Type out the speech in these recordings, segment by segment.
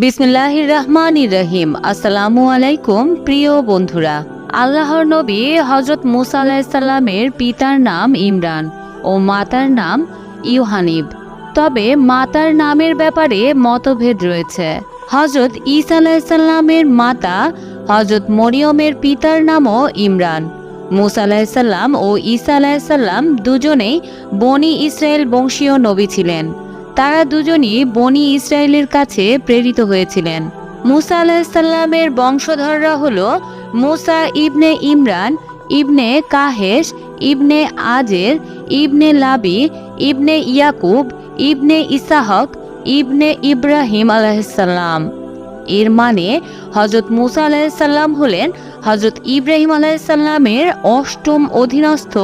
বিসমিল্লাহির রহমানির রহিম আসসালামু আলাইকুম প্রিয় বন্ধুরা। আল্লাহর নবী হজরত মুসা আলাহিসাল্লামের পিতার নাম ইমরান ও মাতার নাম ইউহানিব। তবে মাতার নামের ব্যাপারে মতভেদ রয়েছে। হজরত ঈসা আলাহিসাল্লামের মাতা হজরত মরিয়মের পিতার নামও ইমরান। মুসা আলাহিসাল্লাম ও ঈসা আলাহিসাল্লাম দুজনেই বনি ইসরায়েল বংশীয় নবী ছিলেন। তারা দুজনই বনি ইসরায়েলের কাছে প্রেরিত হয়েছিলেন। মুসা আলাহিসাল্লামের বংশধররা হল মুসা ইবনে ইমরান, ইবনে কাহেশ, ইবনে আজের, ইবনে লাবি, ইবনে ইয়াকুব, ইবনে ইসাহক, ইবনে ইব্রাহিম আলাহিসাল্লাম এর মানে হজরত মুসা আলাহিসাল্লাম হলেন হজরত ইব্রাহিম আলাহিসাল্লামের অষ্টম অধীনস্থ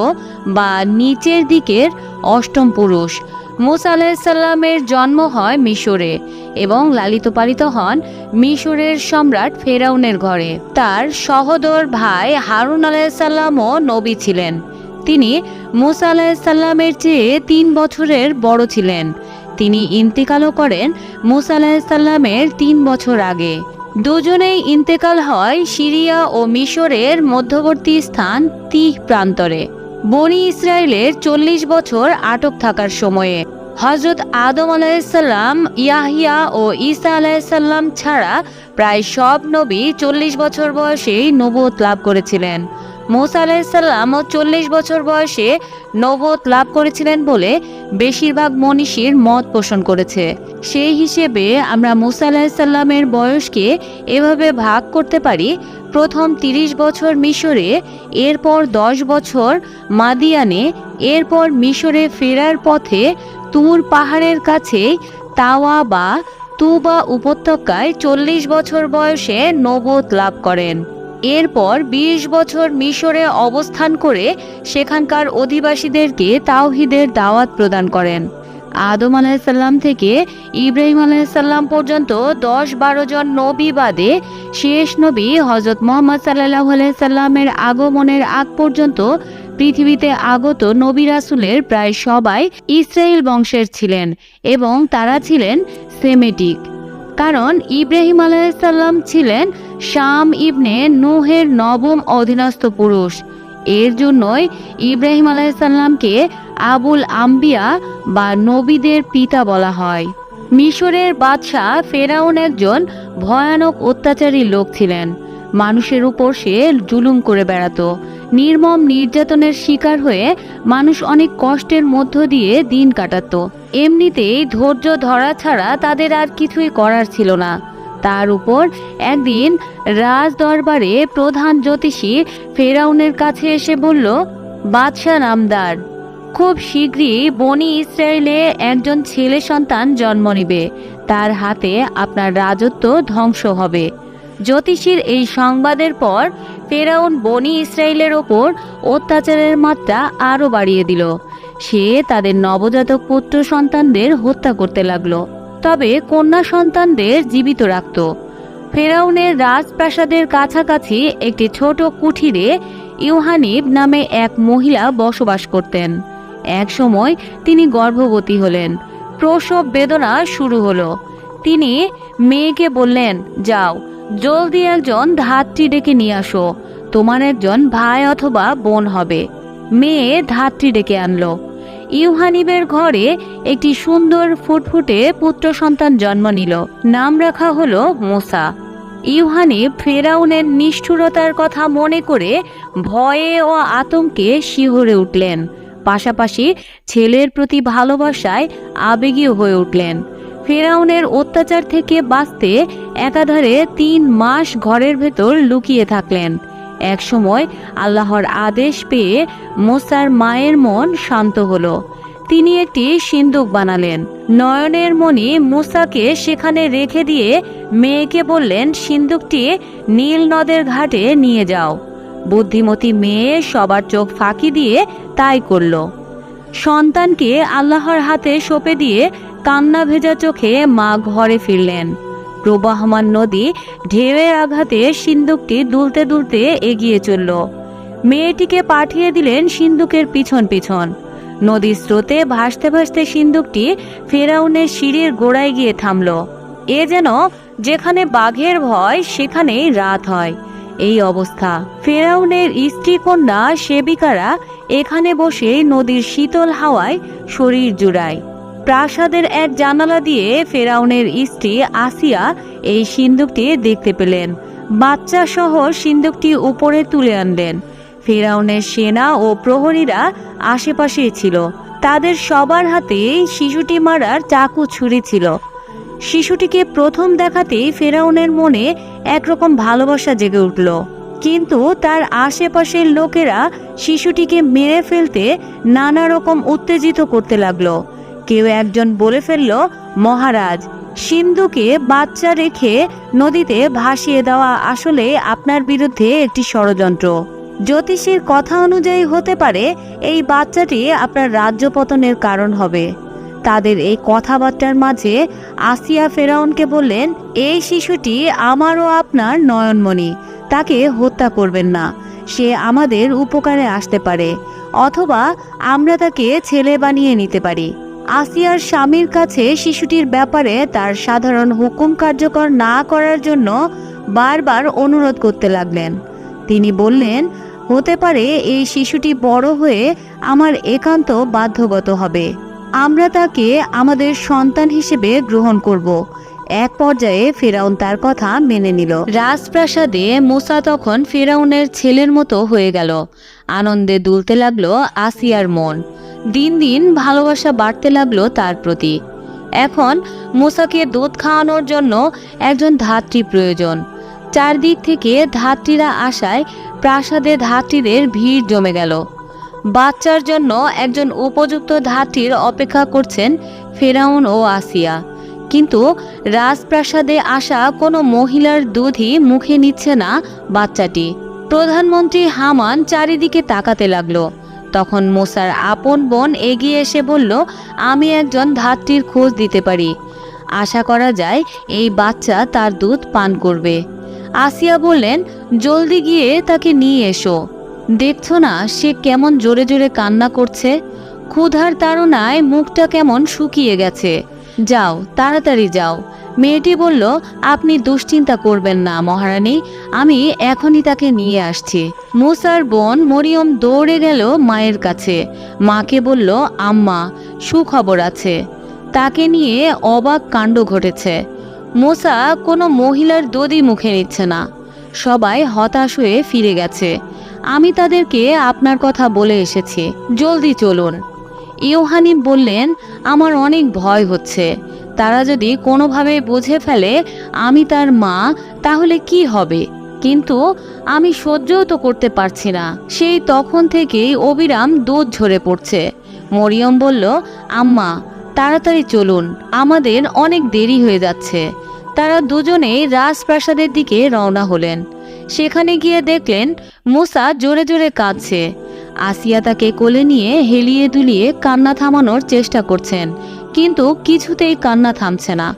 বা নিচের দিকের অষ্টম পুরুষ। মুসা আলাহিসাল্লামের জন্ম হয় মিশরে এবং লালিত পালিত হন মিশরের সম্রাট ফেরাউনের ঘরে। তার সহোদর ভাই হারুন আলাহিসাল্লামও নবী ছিলেন। তিনি মুসা আলাহিসাল্লামের চেয়ে তিন বছরের বড় ছিলেন। তিনি ইন্তেকালও করেন মুসা আলাহিসাল্লামের তিন বছর আগে। দুজনেই ইন্তেকাল হয় সিরিয়া ও মিশরের মধ্যবর্তী স্থান তিহ প্রান্তরে। বনি ইসরায়েলের চল্লিশ বছর আটক থাকার সময়ে হজরত আদম আলাইসাল্লাম ইয়াহিয়া ও ঈসা আলাইসাল্লাম ছাড়া প্রায় সব নবী চল্লিশ বছর বয়সেই নবুয়ত লাভ করেছিলেন। মোসা আলাইসাল্লামও চল্লিশ বছর বয়সে নবুয়ত লাভ করেছিলেন বলে বেশিরভাগ মনীষীর মত পোষণ করেছে। সেই হিসেবে আমরা মুসা আলাহিসাল্লামের বয়সকে এভাবে ভাগ করতে পারি, প্রথম তিরিশ বছর মিশরে, এরপর দশ বছর মাদিয়ানে, এরপর মিশরে ফেরার পথে তুর পাহাড়ের কাছে তাওয়া বা তুবা উপত্যকায় চল্লিশ বছর বয়সে নবত লাভ করেন। এরপর ২০ বছর মিশরে অবস্থান করে সেখানকার অধিবাসীদেরকে তাওহিদের দাওয়াত প্রদান করেন। আদম আলাহিসাল্লাম থেকে ইব্রাহিম আলাহিসাল্লাম পর্যন্ত দশ বারো জন নবী বাদে শেষ নবী হজরত মোহাম্মদ সাল্লাহ আলাইসাল্লামের আগমনের আগ পর্যন্ত পৃথিবীতে আগত নবী রাসুলের প্রায় সবাই ইসরায়েল বংশের ছিলেন এবং তারা ছিলেন সেমেটিক। কারণ ইব্রাহিম আলাইসাল্লাম ছিলেন শাম ইবনে নুহের নবম অধীনস্থ পুরুষ। এর জন্যই ইব্রাহিম আলাইসাল্লামকে আবুল আম্বিয়া বা নবীদের পিতা বলা হয়। মিশরের বাদশাহ ফেরাউন একজন ভয়ানক অত্যাচারী লোক ছিলেন। মানুষের উপর সে জুলুম করে বেড়াতো। নির্মম নির্যাতনের শিকার হয়ে মানুষ অনেক কষ্টের মধ্য দিয়ে দিন কাটাত। এমনিতেই ধৈর্য ধরা ছাড়া তাদের আর কিছুই করার ছিল না। তার উপর একদিন রাজ দরবারে প্রধান জ্যোতিষী ফেরাউনের কাছে এসে বলল, বাদশাহ নামদার, খুব শীঘ্রই বনি ইসরায়েলে একজন ছেলে সন্তান জন্ম নিবে। তার হাতে আপনার রাজত্ব ধ্বংস হবে। জ্যোতিষীর এই সংবাদের পর ফেরাউন বনি ইসরায়েলের ওপর অত্যাচারের মাত্রা আরও বাড়িয়ে দিল। সে তাদের নবজাতক পুত্র সন্তানদের হত্যা করতে লাগল। তবে কন্যা সন্তানদের জীবিত রাখত। ফেরাউনের রাজপ্রাসাদের কাছাকাছি একটি ছোট কুঠিরে ইউহানিব নামে এক মহিলা বসবাস করতেন। এক সময় তিনি গর্ভবতী হলেন। প্রসব বেদনা শুরু হলো। তিনি মেয়েকে বললেন, যাও জলদি একজন ধাত্রী ডেকে নিয়ে আসো। তোমার একজন ভাই অথবা বোন হবে। মেয়ে ধাত্রী ডেকে আনলো। ইউহানিবের ঘরে একটি সুন্দর ফুটফুটে পুত্র সন্তান জন্ম নিল। নাম রাখা হলো মোসা। ইউহানিব ফেরাউনের নিষ্ঠুরতার কথা মনে করে ভয়ে ও আতঙ্কে শিহরে উঠলেন। পাশাপাশি ছেলের প্রতি ভালোবাসায় আবেগীয় হয়ে উঠলেন। ফেরাউনের অত্যাচার থেকে বাঁচতে একাধারে তিন মাস ঘরের ভেতর লুকিয়ে থাকলেন। একসময় আল্লাহর আদেশ পেয়ে মোসার মায়ের মন শান্ত হলো। তিনি একটি সিন্দুক বানালেন। নয়নের মণি মুসাকে সেখানে রেখে দিয়ে মেয়েকে বললেন, সিন্দুকটি নীল নদের ঘাটে নিয়ে যাও। বুদ্ধিমতী মেয়ে সবার চোখ ফাঁকি দিয়ে তাই করল। সন্তানকে আল্লাহর হাতে সঁপে দিয়ে কান্না ভেজা চোখে মা ঘরে ফিরলেন। প্রবাহমান নদী ঢেউয়ের আঘাতে সিন্দুকটি দুলতে দুলতে এগিয়ে চলল। মেয়েটিকে পাঠিয়ে দিলেন সিন্দুকের পিছন পিছন। নদীর স্রোতে ভাসতে ভাসতে সিন্দুকটি ফেরাউনের সিঁড়ির গোড়ায় গিয়ে থামল। এ যেন যেখানে বাঘের ভয়, সেখানেই রাত হয়। এই অবস্থা। ফেরাউনের স্ত্রী কন্যা সেবিকারা এখানে বসে নদীর শীতল হাওয়ায় শরীর জুড়ায়। প্রাসাদের এক জানালা দিয়ে ফেরাউনের স্ত্রী আসিয়া এই সিন্দুকটি দেখতে পেলেন। বাচ্চা সহ সিন্দুকটি উপরে তুলে আনলেন। ফেরাউনের সেনা ও প্রহরীরা আশেপাশেই ছিল। তাদের সবার হাতে শিশুটি মারার চাকু ছুরি ছিল। শিশুটিকে প্রথম দেখাতেই ফেরাউনের মনে একরকম ভালোবাসা জেগে উঠল। কিন্তু তার আশেপাশের লোকেরা শিশুটিকে মেরে ফেলতে নানা রকম উত্তেজিত করতে লাগল। কেউ একজন বলে ফেলল, মহারাজ, সিন্ধুকে বাচ্চা রেখে নদীতে ভাসিয়ে দেওয়া আসলে আপনার বিরুদ্ধে একটি ষড়যন্ত্র। জ্যোতিষীর কথা অনুযায়ী হতে পারে এই বাচ্চাটি আপনার রাজ্য পতনের কারণ হবে। তাদের এই কথাবার্তার মাঝে আসিয়া ফেরাউনকে বললেন, এই শিশুটি আমারও আপনার নয়নমণি, তাকে হত্যা করবেন না। সে আমাদের উপকারে আসতে পারে, অথবা আমরা তাকে ছেলে বানিয়ে নিতে পারি। আসিয়ার স্বামীর কাছে শিশুটির ব্যাপারে তার সাধারণ হুকুম কার্যকর না করার জন্য বারবার অনুরোধ করতে লাগলেন। তিনি বললেন, হতে পারে এই শিশুটি বড় হয়ে আমার একান্ত বাধ্যগত হবে। আমরা তাকে আমাদের সন্তান হিসেবে গ্রহণ করব। এক পর্যায়ে ফেরাউন তার কথা মেনে নিল। রাজপ্রাসাদে মুসা তখন ফেরাউনের ছেলের মতো হয়ে গেল। আনন্দে দুলতে লাগল আসিয়ার মন। দিন দিন ভালোবাসা বাড়তে লাগল তার প্রতি। এখন মুসাকে দুধ খাওয়ানোর জন্য একজন ধাত্রী প্রয়োজন। চারদিক থেকে ধাত্রীরা আসায় প্রাসাদে ধাত্রীদের ভিড় জমে গেল। বাচ্চার জন্য একজন উপযুক্ত ধাত্রীর অপেক্ষা করছেন ফেরাউন ও আসিয়া। কিন্তু রাজপ্রাসাদে আসা কোনো মহিলার দুধই মুখে নিচ্ছে না বাচ্চাটি। প্রধানমন্ত্রী হামান চারিদিকে তাকাতে লাগল। তখন মোসার আপন বোন এগিয়ে এসে বলল, আমি একজন ধাত্রীর খোঁজ দিতে পারি। আশা করা যায় এই বাচ্চা তার দুধ পান করবে। আসিয়া বললেন, জলদি গিয়ে তাকে নিয়ে এসো। দেখছ না, সে কেমন জোরে জোরে কান্না করছে? ক্ষুধার তাড়নায় মুখটা কেমন শুকিয়ে গেছে। যাও, তাড়াতাড়ি যাও। মেয়েটি বলল, আপনি দুশ্চিন্তা করবেন না মহারানী, আমি এখনই তাকে নিয়ে আসছি। মুসার বোন মরিয়ম দৌড়ে গেল মায়ের কাছে। মাকে বলল, আম্মা, সুখবর আছে। তাকে নিয়ে অবাক কাণ্ড ঘটেছে। মোসা কোনো মহিলার দদি মুখে নিচ্ছে না। সবাই হতাশ হয়ে ফিরে গেছে। আমি তাদেরকে আপনার কথা বলে এসেছি, জলদি চলুন। ইউহানি বললেন, আমার অনেক ভয় হচ্ছে। তারা যদি কোনোভাবে বুঝে ফেলে, আমি তার মা, তাহলে কি হবে? কিন্তু আমি সহ্যও তো করতে পারছি না। সেই তখন থেকেই অবিরাম দুধ ঝরে পড়ছে। মরিয়ম বলল, আম্মা, তাড়াতাড়ি চলুন, আমাদের অনেক দেরি হয়ে যাচ্ছে। তারা দুজনেই রাজপ্রাসাদের দিকে রওনা হলেন। সেখানে গিয়ে দেখলেন, মুসা জোরে জোরে কাঁদছে। আসিয়া তাকে কোলে নিয়ে হেলিয়ে দুলিয়ে কান্না থামানোর চেষ্টা করছেন। কিন্তু কিছুতেই কান্না থামছে না।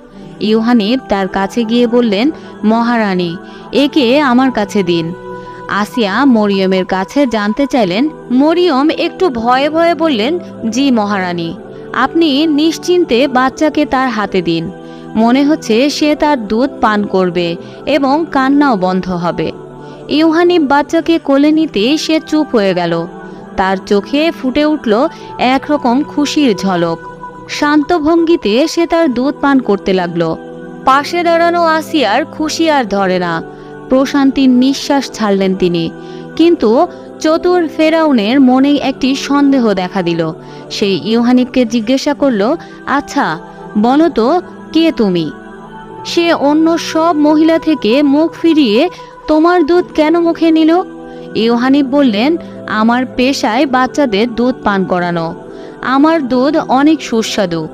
ইউহানিব তার কাছে গিয়ে বললেন, মহারানী, একে আমার কাছে দিন। আসিয়া মরিয়মের কাছে জানতে চাইলেন, মরিয়ম একটু ভয়ে ভয়ে বললেন, জি মহারানী, আপনি নিশ্চিন্তে বাচ্চাকে তার হাতে দিন। মনে হচ্ছে সে তার দুধ পান করবে এবং কান্নাও বন্ধ হবে ইউহানিব বাচ্চাকে কোলে নিতে সে চুপ হয়ে গেল। তার চোখে ফুটে উঠল একরকম খুশির ঝলক। শান্ত ভঙ্গিতে সে তার দুধ পান করতে লাগল। পাশে দাঁড়ানো আসিয়ার খুশি আর ধরে না। প্রশান্তির নিঃশ্বাস ছাড়লেন তিনি। কিন্তু চতুর ফেরাউনের মনে একটি সন্দেহ দেখা দিল। সেই ইউহানিবকে জিজ্ঞাসা করল আচ্ছা বলো তো, কে তুমি? সে অন্য সব মহিলা থেকে মুখ ফিরিয়ে, তোমার দুধ কেন মুখে নিল? ইউহানিব বললেন, আমার পেশায় বাচ্চাদের দুধ পান করানো। আমার দুধ অনেক সুস্বাদু।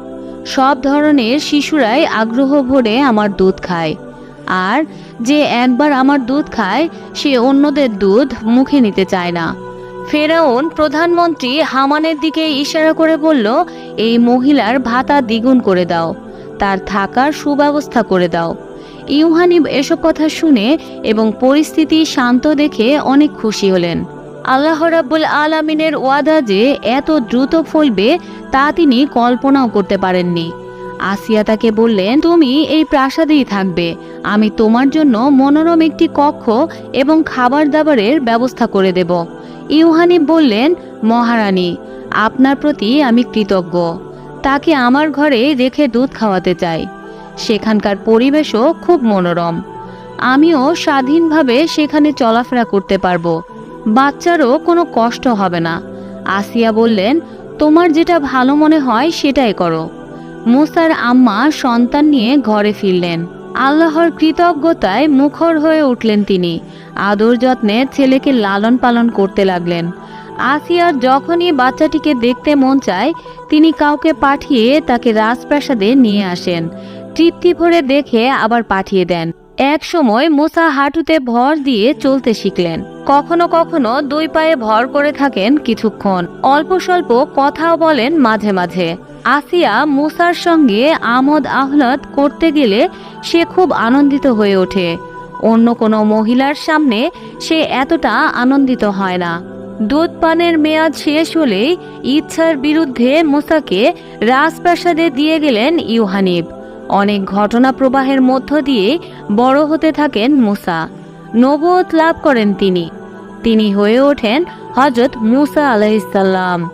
সব ধরনের শিশুরাই আগ্রহ ভরে আমার দুধ খায়। আর যে একবার আমার দুধ খায়, সে অন্যদের দুধ মুখে নিতে চায় না। ফেরাউন প্রধানমন্ত্রী হামানের দিকে ইশারা করে বলল, এই মহিলার ভাতা দ্বিগুণ করে দাও। তার থাকার সুব্যবস্থা করে দাও। ইউহানিব এসব কথা শুনে এবং পরিস্থিতি শান্ত দেখে অনেক খুশি হলেন। আল্লাহ রাব্বুল আলামিনের ওয়াদা যে এত দ্রুত ফলবে, তা তিনি কল্পনাও করতে পারেননি। আসিয়া তাকে বললেন, তুমি এই প্রাসাদেই থাকবে। আমি তোমার জন্য মনোরম একটি কক্ষ এবং খাবার দাবারের ব্যবস্থা করে দেব। ইউহানি বললেন, মহারানী, আপনার প্রতি আমি কৃতজ্ঞ। তাকে আমার ঘরে রেখে দুধ খাওয়াতে চাই। সেখানকার পরিবেশও খুব মনোরম। আমিও স্বাধীনভাবে সেখানে চলাফেরা করতে পারব। বাচ্চারও কোনো কষ্ট হবে না। আসিয়া বললেন, তোমার যেটা ভালো মনে হয় সেটাই করো। মুসার আম্মা সন্তান নিয়ে ঘরে ফিরলেন। আল্লাহর কৃতজ্ঞতায় মুখর হয়ে উঠলেন তিনি। আদর যত্নে ছেলেকে লালন পালন করতে লাগলেন। আসিয়ার যখনই বাচ্চাটিকে দেখতে মন চায়, তিনি কাউকে পাঠিয়ে তাকে রাজপ্রাসাদে নিয়ে আসেন। তৃপ্তি ভরে দেখে আবার পাঠিয়ে দেন। এক সময় মুসা হাঁটুতে ভর দিয়ে চলতে শিখলেন। কখনো কখনো দুই পায়ে ভর করে থাকেন কিছুক্ষণ। অল্প স্বল্প কথাও বলেন মাঝে মাঝে। আসিয়া মুসার সঙ্গে আমোদ আহ্লাদ করতে গেলে সে খুব আনন্দিত হয়ে ওঠে। অন্য কোনো মহিলার সামনে সে এতটা আনন্দিত হয় না। দুধ পানের মেয়াদ শেষ হলেই ইচ্ছার বিরুদ্ধে মুসাকে রাজপ্রাসাদে দিয়ে গেলেন ইউহানিব। অনেক ঘটনা প্রবাহের মধ্য দিয়ে বড় হতে থাকেন মুসা। নবত লাভ করেন তিনি। তিনি হয়ে ওঠেন হজরত মুসা আলাইসাল্লাম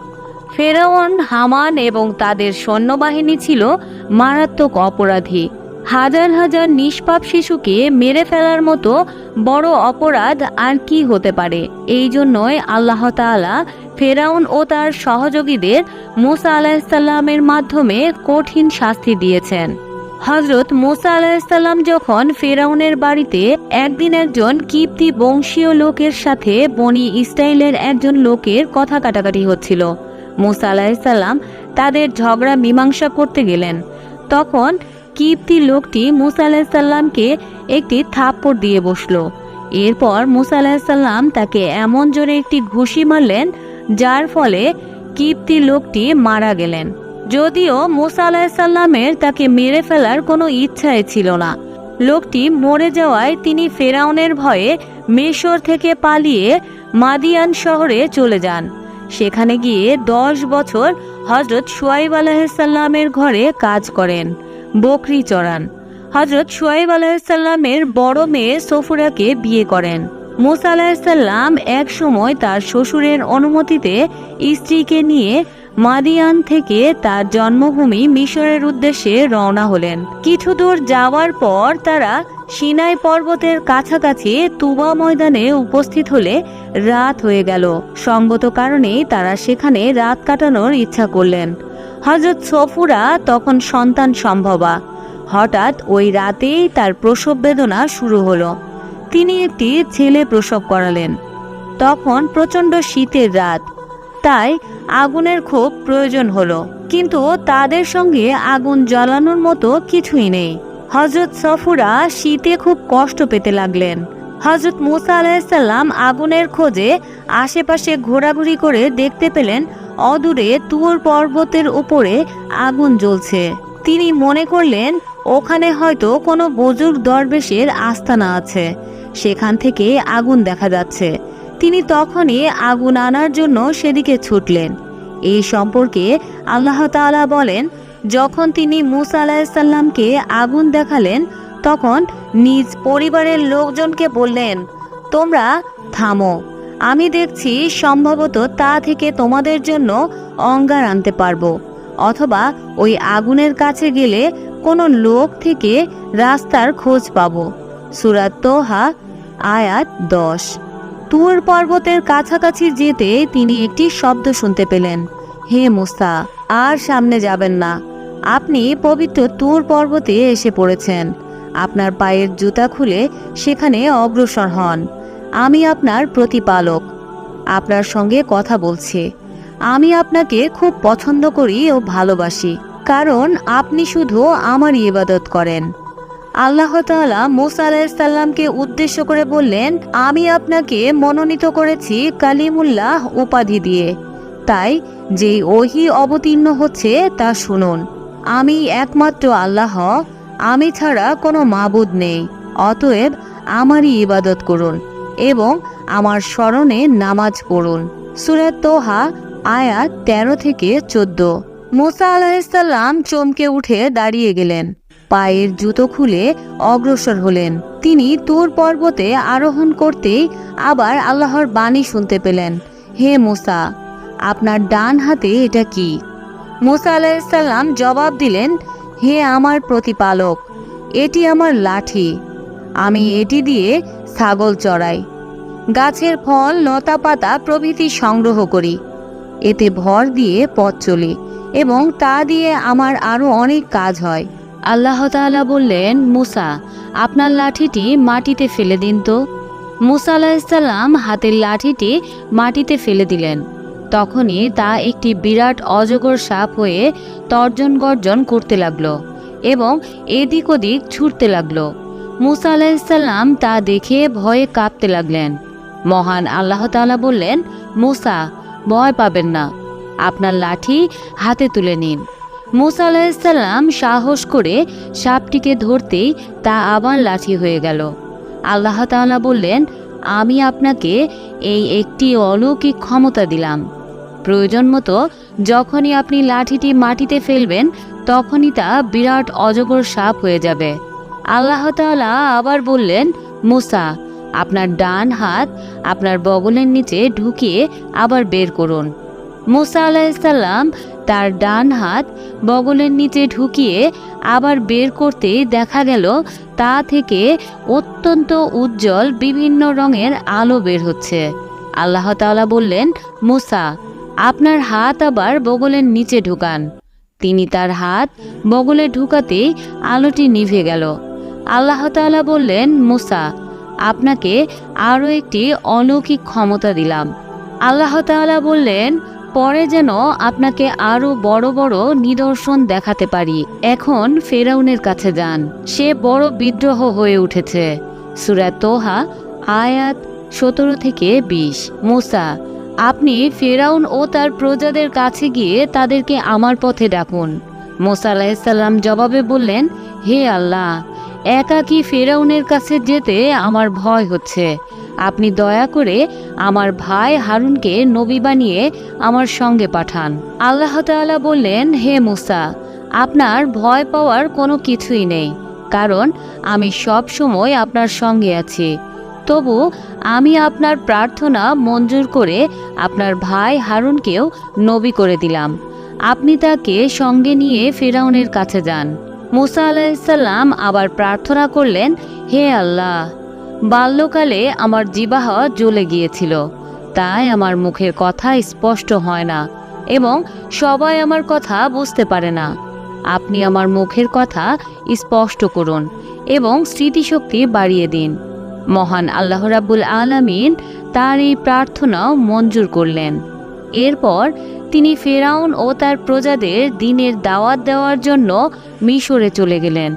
ফেরাউন হামান এবং তাদের সৈন্যবাহিনী ছিল মারাত্মক অপরাধী। হাজার হাজার নিষ্পাপ শিশুকে মেরে ফেলার মতো বড় অপরাধ আর কি হতে পারে? এই জন্যই আল্লাহ তাআলা ফেরাউন ও তার সহযোগীদের মুসা আলাহিসাল্লামের মাধ্যমে কঠিন শাস্তি দিয়েছেন। হজরত মোসা আলাহিসাল্লাম যখন ফেরাউনের বাড়িতে একদিন একজন কিপ্তি বংশীয় লোকের সাথে বনি ইসরায়েলের একজন লোকের কথা কাটাকাটি হচ্ছিল। মোসা আলাহিসাল্লাম তাদের ঝগড়া মীমাংসা করতে গেলেন। তখন কিপ্তি লোকটি মুসা আলাহিসাল্লামকে একটি থাপ্পড় দিয়ে বসল। এরপর মুসা আলাহিসাল্লাম তাকে এমন জোরে একটি ঘুষি মারলেন, যার ফলে কিপ্তি লোকটি মারা গেলেন। যদিও মুসা আলাহিসাল্লামের তাকে মেরে ফেলার কোনো ইচ্ছাই ছিল না। লোকটি মরে যাওয়ায় তিনি ফেরাউনের ভয়ে মেশর থেকে পালিয়ে মাদিয়ান শহরে চলে যান। সেখানে গিয়ে দশ বছর হজরত সোয়াইব আলাহিসাল্লামের ঘরে কাজ করেন, বকরি চড়ান। হজরত সোয়াইব আলাহিসাল্লামের বড় মেয়ে সফুরাকে বিয়ে করেন। মোসা আলাহিসাল্লাম এক সময় তার শ্বশুরের অনুমতিতে স্ত্রীকে নিয়ে মাদিয়ান থেকে তার জন্মভূমি মিশরের উদ্দেশ্যে রওনা হলেন। কিছু দূর যাওয়ার পর তারা সিনাই পর্বতের কাছাকাছি তুবা ময়দানে উপস্থিত হলে রাত হয়ে গেল। সঙ্গত কারণেই তারা সেখানে রাত কাটানোর ইচ্ছা করলেন। হজরত সফুরা তখন সন্তান সম্ভবা। হঠাৎ ওই রাতেই তার প্রসব বেদনা শুরু হলো। তিনি একটি ছেলে প্রসব করালেন। তখন প্রচণ্ড শীতের রাত। তাই আগুনের খুব প্রয়োজন হলো। কিন্তু তাদের সঙ্গে আগুন জ্বালানোর মতো কিছুই নেই। হজরত সফুরা শীতে খুব কষ্ট পেতে লাগলেন। হজরত মুসা আলাহিসাল্লাম আগুনের খোঁজে আশেপাশে ঘোরাঘুরি করে দেখতে পেলেন অদূরে তুর পর্বতের উপরে আগুন জ্বলছে। তিনি মনে করলেন, ওখানে হয়তো কোনো বুজুর্গ দরবেশের আস্তানা আছে। সেখান থেকে আগুন দেখা যাচ্ছে। তিনি তখনই আগুন আনার জন্য সেদিকে ছুটলেন। এই সম্পর্কে আল্লাহ তাআলা বলেন, যখন তিনি মুসা আলাহিসাল্লামকে আগুন দেখালেন, তখন নিজ পরিবারের লোকজনকে বললেন, তোমরা থামো, আমি দেখছি সম্ভবত তা থেকে তোমাদের জন্য অঙ্গার আনতে পারব, অথবা ওই আগুনের কাছে গেলে কোনো লোক থেকে রাস্তার খোঁজ পাবো। সুরাত তোহা, আয়াত দশ। তুর পর্বতের কাছাকাছি যেতে তিনি একটি শব্দ শুনতে পেলেন। হে মুসা আর সামনে যাবেন না। আপনি পবিত্র তুর পর্বতে এসে পড়েছেন। আপনার পায়ের জুতা খুলে সেখানে অগ্রসর হন। আমি আপনার প্রতিপালক। আপনার সঙ্গে কথা বলছি। আমি আপনাকে খুব পছন্দ করি ও ভালোবাসি, কারণ আপনি শুধু আমারই ইবাদত করেন। আল্লাহ তাআলা মুসা আলাইসাল্লামকে উদ্দেশ্য করে বললেন, আমি আপনাকে মনোনীত করেছি কালিমুল্লাহ উপাধি দিয়ে। তাই যেই ওহি অবতীর্ণ হচ্ছে তা শুনুন। আমি একমাত্র আল্লাহ, আমি ছাড়া কোনো মাবুদ নেই। অতএব আমারই ইবাদত করুন এবং আমার স্মরণে নামাজ পড়ুন। সুরাত তোহা, আয়াত তেরো থেকে চোদ্দ। মুসা আলাহিসাল্লাম চমকে উঠে দাঁড়িয়ে গেলেন। পায়ের জুতো খুলে অগ্রসর হলেন। তিনি তোর পর্বতে আরোহণ করতেই আবার আল্লাহর বাণী শুনতে পেলেন। হে মুসা, আপনার ডান হাতে এটা কি? মুসা আলাহিসাল্লাম জবাব দিলেন, হে আমার প্রতিপালক, এটি আমার লাঠি। আমি এটি দিয়ে ছাগল চড়াই। গাছের ফল, লতা পাতা প্রভৃতি সংগ্রহ করি। এতে ভর দিয়ে পথ চলি এবং তা দিয়ে আমার আরও অনেক কাজ হয়। আল্লাহ তাআলা বললেন, মুসা, আপনার লাঠিটি মাটিতে ফেলে দিন তো। মুসা আলাহিসাল্লাম হাতের লাঠিটি মাটিতে ফেলে দিলেন। তখনই তা একটি বিরাট অজগর সাপ হয়ে তর্জন গর্জন করতে লাগল এবং এদিক ওদিক ছুটতে লাগল। মুসা আলাহিসাল্লাম তা দেখে ভয়ে কাঁপতে লাগলেন। মহান আল্লাহ তাআলা বললেন, মুসা, ভয় পাবেন না। আপনার লাঠি হাতে তুলে নিন। মুসা আলাহিসাল্লাম সাহস করে সাপটিকে ধরতেই তা আবার লাঠি হয়ে গেল। আল্লাহ তাআলা বললেন, আমি আপনাকে এই একটি অলৌকিক ক্ষমতা দিলাম। প্রয়োজন মতো যখনই আপনি লাঠিটি মাটিতে ফেলবেন, তখনই তা বিরাট অজগর সাপ হয়ে যাবে। আল্লাহ তাআলা আবার বললেন, মুসা, আপনার ডান হাত আপনার বগলের নিচে ঢুকিয়ে আবার বের করুন। মুসা আলাহিসাল্লাম তার ডান হাত বগলের নিচে ঢুকিয়ে আবার বের করতে দেখা গেল, তা থেকে অত্যন্ত উজ্জ্বল বিভিন্ন রঙের আলো বের হচ্ছে। আল্লাহ তাআলা বললেন, মুসা, আপনার হাত আবার বগলের নিচে ঢুকান। তিনি তার হাত বগলে ঢুকাতেই আলোটি নিভে গেল। আল্লাহ তাআলা বললেন, মুসা, আপনাকে আরও একটি অলৌকিক ক্ষমতা দিলাম। আল্লাহ তাআলা বললেন পরে যেন আপনাকে আরও বড় বড় নিদর্শন দেখাতে পারি। এখন ফেরাউনের কাছে যান। সে বড় বিদ্রোহ হয়ে উঠেছে। সুরা তোহা, আয়াত সতেরো থেকে বিশ। মুসা, আপনি ফেরাউন ও তার প্রজাদের কাছে গিয়ে তাদেরকে আমার পথে ডাকুন। মোসা আলাহিসাল্লাম জবাবে বললেন, হে আল্লাহ, একাকী ফেরাউনের কাছে যেতে আমার ভয় হচ্ছে। আপনি দয়া করে আমার ভাই হারুনকে নবী বানিয়ে আমার সঙ্গে পাঠান। আল্লাহ তাআলা বললেন, হে মুসা, আপনার ভয় পাওয়ার কোনো কিছুই নেই, কারণ আমি সব সময় আপনার সঙ্গে আছি। তবু আমি আপনার প্রার্থনা মঞ্জুর করে আপনার ভাই হারুনকেও নবী করে দিলাম। আপনি তাকে সঙ্গে নিয়ে ফেরাউনের কাছে যান। মুসা আলাইসাল্লাম আবার প্রার্থনা করলেন, হে আল্লাহ বাল্যকালে আমার জিবাহ জ্বলে গিয়েছিল। তাই আমার মুখের কথা স্পষ্ট হয় না এবং সবাই আমার কথা বুঝতে পারে না। আপনি আমার মুখের কথা স্পষ্ট করুন এবং স্মৃতিশক্তি বাড়িয়ে দিন। মহান আল্লাহ রাব্বুল আলামিন তার এই প্রার্থনাও মঞ্জুর করলেন। এরপর তিনি ফেরাউন ও তার প্রজাদের দিনের দাওয়াত দেওয়ার জন্য মিশরে চলে গেলেন।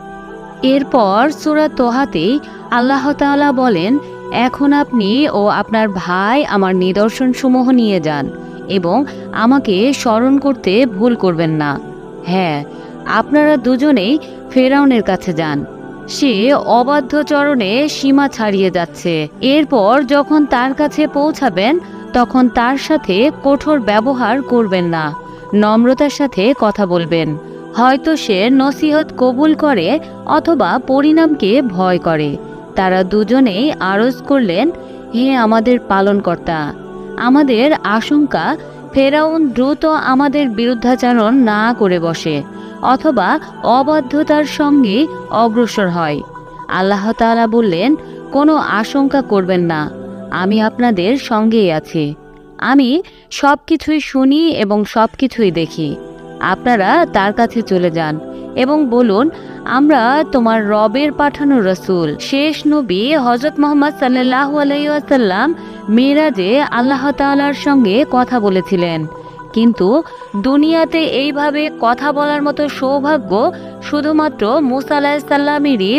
এরপর সুরা তোহাতেই আল্লাহ বলেন, এখন আপনি ও আপনার ভাই আমার নিদর্শনসমূহ নিয়ে যান এবং আমাকে স্মরণ করতে ভুল করবেন না। হ্যাঁ আপনারা দুজনেই ফেরাউনের কাছে যান। সে অবাধ্য চরণে সীমা ছাড়িয়ে যাচ্ছে। এরপর যখন তার কাছে পৌঁছাবেন, তখন তার সাথে কঠোর ব্যবহার করবেন না। নম্রতার সাথে কথা বলবেন। হয়তো সে নসিহত কবুল করে অথবা পরিণামকে ভয় করে। তারা দুজনেই আরজ করলেন, হে আমাদের পালনকর্তা, আমাদের আশঙ্কা, ফেরাউন দ্রুত আমাদের বিরুদ্ধাচারণ না করে বসে, অথবা অবাধ্যতার সঙ্গে অগ্রসর হয়। আল্লাহ তাআলা বললেন, কোনো আশঙ্কা করবেন না, আমি আপনাদের সঙ্গেই আছি। আমি সব কিছুই শুনি এবং সব কিছুই দেখি। আপনারা তার কাছে চলে যান এবং বলুন, আমরা তোমার রবের পাঠানো রসুল, শেষ নবী হজরত মোহাম্মদ সাল্লাহ আলাইসাল্লাম মেরাজে আল্লাহ তাআলার সঙ্গে কথা বলেছিলেন। কিন্তু দুনিয়াতে এইভাবে কথা বলার মতো সৌভাগ্য শুধুমাত্র মুসা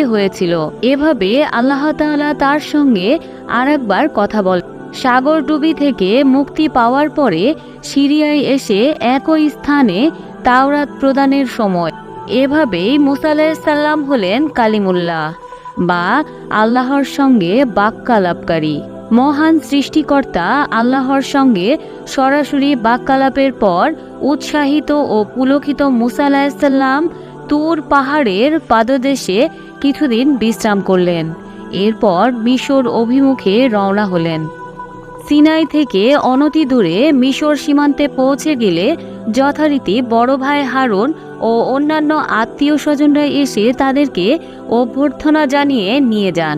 হয়েছিল। এভাবে আল্লাহ তাআলা তার সঙ্গে আরেকবার কথা বল, সাগর ডুবি থেকে মুক্তি পাওয়ার পরে সিরিয়ায় এসে একই স্থানে তাওরাত প্রদানের সময় এভাবেই মুসা হলেন কালিমুল্লাহ বা আল্লাহর সঙ্গে বাক্যালাপকারী। মহান সৃষ্টিকর্তা আল্লাহর সঙ্গে সরাসরি বাক্যালাপের পর উৎসাহিত ও পুলকিত মুসা আলাহিসাল্লাম তুর পাহাড়ের পাদদেশে কিছুদিন বিশ্রাম করলেন। এরপর মিশর অভিমুখে রওনা হলেন। সিনাই থেকে অনতি দূরে মিশর সীমান্তে পৌঁছে গেলে যথারীতি বড় ভাই হারুন ও অন্যান্য আত্মীয় স্বজনরা এসে তাদেরকে অভ্যর্থনা জানিয়ে নিয়ে যান।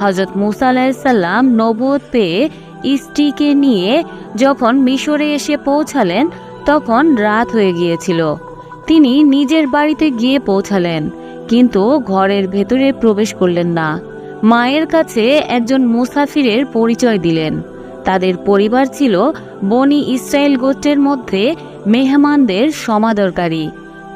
হজরত মুসা আলাহিসাল্লাম নবদ পেয়ে স্ত্রীকে নিয়ে যখন মিশরে এসে পৌঁছালেন, তখন রাত হয়ে গিয়েছিল। তিনি নিজের বাড়িতে গিয়ে পৌঁছালেন, কিন্তু ঘরের ভেতরে প্রবেশ করলেন না। মায়ের কাছে একজন মুসাফিরের পরিচয় দিলেন। তাদের পরিবার ছিল বনি ইসরায়েল গোত্রের মধ্যে মেহমানদের সমাদরকারী।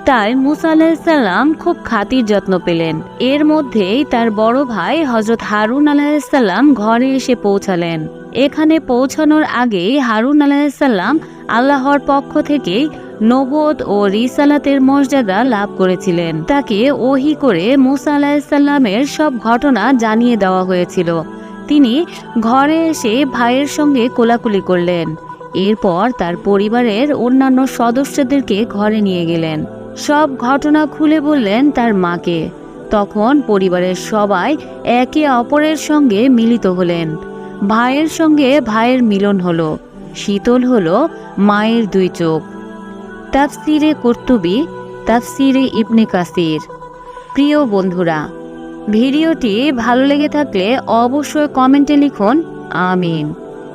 তাই মুসা আলাহিসাল্লাম খুব খাতির যত্ন পেলেন। এর মধ্যেই তার বড় ভাই হজরত হারুন আলাহিসাল্লাম ঘরে এসে পৌঁছালেন। এখানে পৌঁছানোর আগেই হারুন আলাহিসাল্লাম আল্লাহর পক্ষ থেকেই নবদ ও রিসালাতের মর্যাদা লাভ করেছিলেন। তাকে ওহি করে মুসা আলাহিসাল্লামের সব ঘটনা জানিয়ে দেওয়া হয়েছিল। তিনি ঘরে এসে ভাইয়ের সঙ্গে কোলাকুলি করলেন। এরপর তার পরিবারের অন্যান্য সদস্যদেরকে ঘরে নিয়ে গেলেন। সব ঘটনা খুলে বললেন তার মাকে। তখন পরিবারের সবাই একে অপরের সঙ্গে মিলিত হলেন। ভাইয়ের সঙ্গে ভাইয়ের মিলন হলো। শীতল হলো মায়ের দুই চোখ। তাফসিরে কর্তুবি, তাফসিরে ইবনে কাসির। প্রিয় বন্ধুরা, ভিডিওটি ভালো লেগে থাকলে অবশ্যই কমেন্টে লিখুন। আমিন।